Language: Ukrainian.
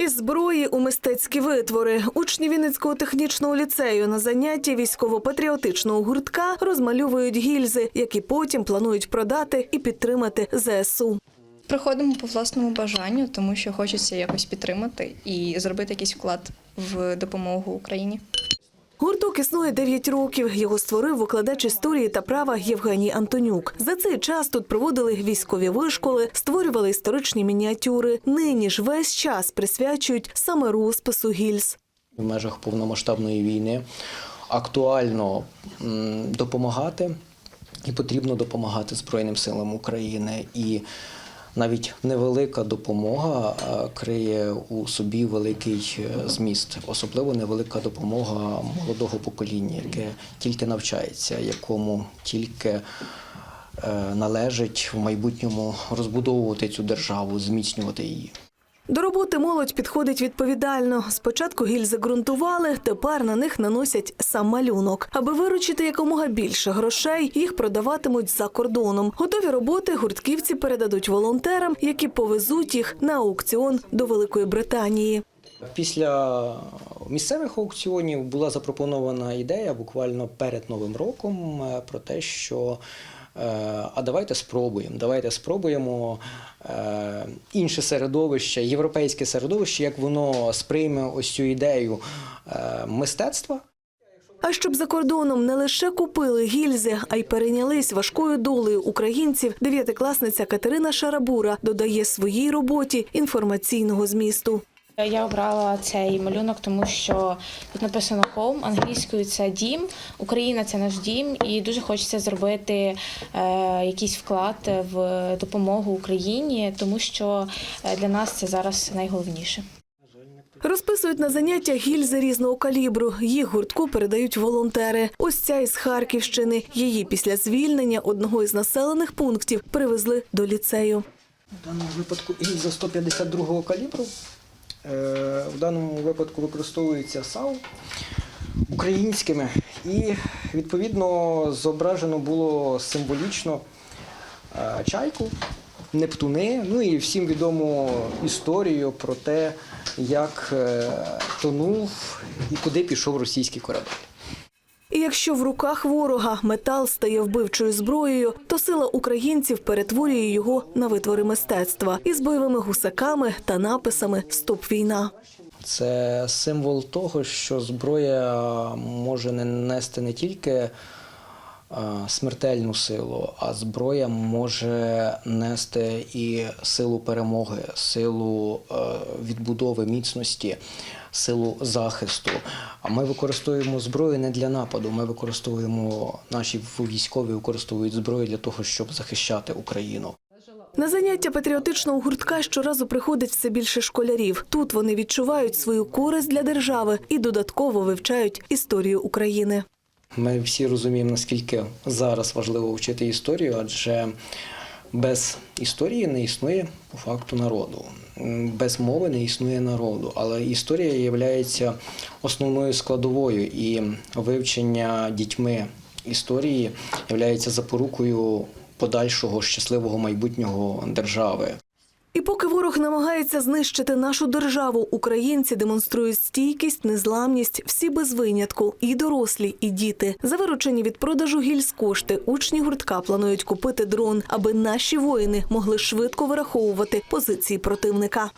Із зброї у мистецькі витвори учні Вінницького технічного ліцею на занятті військово-патріотичного гуртка розмальовують гільзи, які потім планують продати і підтримати ЗСУ. Приходимо по власному бажанню, тому що хочеться якось підтримати і зробити якийсь вклад в допомогу Україні. Гурток існує 9 років. Його створив викладач історії та права Євгеній Антонюк. За цей час тут проводили військові вишколи, створювали історичні мініатюри. Нині ж весь час присвячують саме розпису гільз. в межах повномасштабної війни актуально допомагати і потрібно допомагати Збройним силам України. І навіть невелика допомога е, криє у собі великий е, зміст, особливо невелика допомога молодого покоління, яке тільки навчається, якому тільки е, належить в майбутньому розбудовувати цю державу, зміцнювати її. До роботи молодь підходить відповідально. Спочатку гільзи ґрунтували, тепер на них наносять сам малюнок. Аби виручити якомога більше грошей, їх продаватимуть за кордоном. Готові роботи гуртківці передадуть волонтерам, які повезуть їх на аукціон до Великої Британії. Після місцевих аукціонів була запропонована ідея буквально перед Новим роком е, про те, що а давайте спробуємо, давайте спробуємо е, інше середовище, європейське середовище, як воно сприйме ось цю ідею е, мистецтва. А щоб за кордоном не лише купили гільзи, а й перейнялись важкою долею українців, дев'ятикласниця Катерина Шарабура додає своїй роботі інформаційного змісту. Я обрала цей малюнок, тому що тут написано «Home», англійською це дім, Україна це наш дім, і дуже хочеться зробити е, якийсь вклад в допомогу Україні, тому що е, для нас це зараз найголовніше. Розписують на заняття гільзи різного калібру. Їх гуртку передають волонтери. Ось ця із Харківщини. Її після звільнення одного із населених пунктів привезли до ліцею. В даному випадку гільза 152-го калібру. Е, В даному випадку використовується САУ українськими. І відповідно зображено було символічно е, чайку, Нептуни, ну і всім відому історію про те, як е, тонув і куди пішов російський корабель. І якщо в руках ворога метал стає вбивчою зброєю, то сила українців перетворює його на витвори мистецтва із бойовими гусаками та написами Стоп війна. Це символ того, що зброя може не нести не тільки смертельну силу, а зброя може нести і силу перемоги, силу е, відбудови міцності, силу захисту. А ми використовуємо зброю не для нападу. Ми використовуємо наші військові використовують зброю для того, щоб захищати Україну. На заняття патріотичного гуртка щоразу приходить все більше школярів. Тут вони відчувають свою користь для держави і додатково вивчають історію України. Ми всі розуміємо, наскільки зараз важливо вчити історію, адже без історії не існує по факту народу. Без мови не існує народу. Але історія є основною складовою і вивчення дітьми історії є запорукою подальшого щасливого майбутнього держави. І поки ворог намагається знищити нашу державу, українці демонструють стійкість, незламність, всі без винятку, і дорослі, і діти. За виручені від продажу гільз кошти учні гуртка планують купити дрон, аби наші воїни могли швидко вираховувати позиції противника.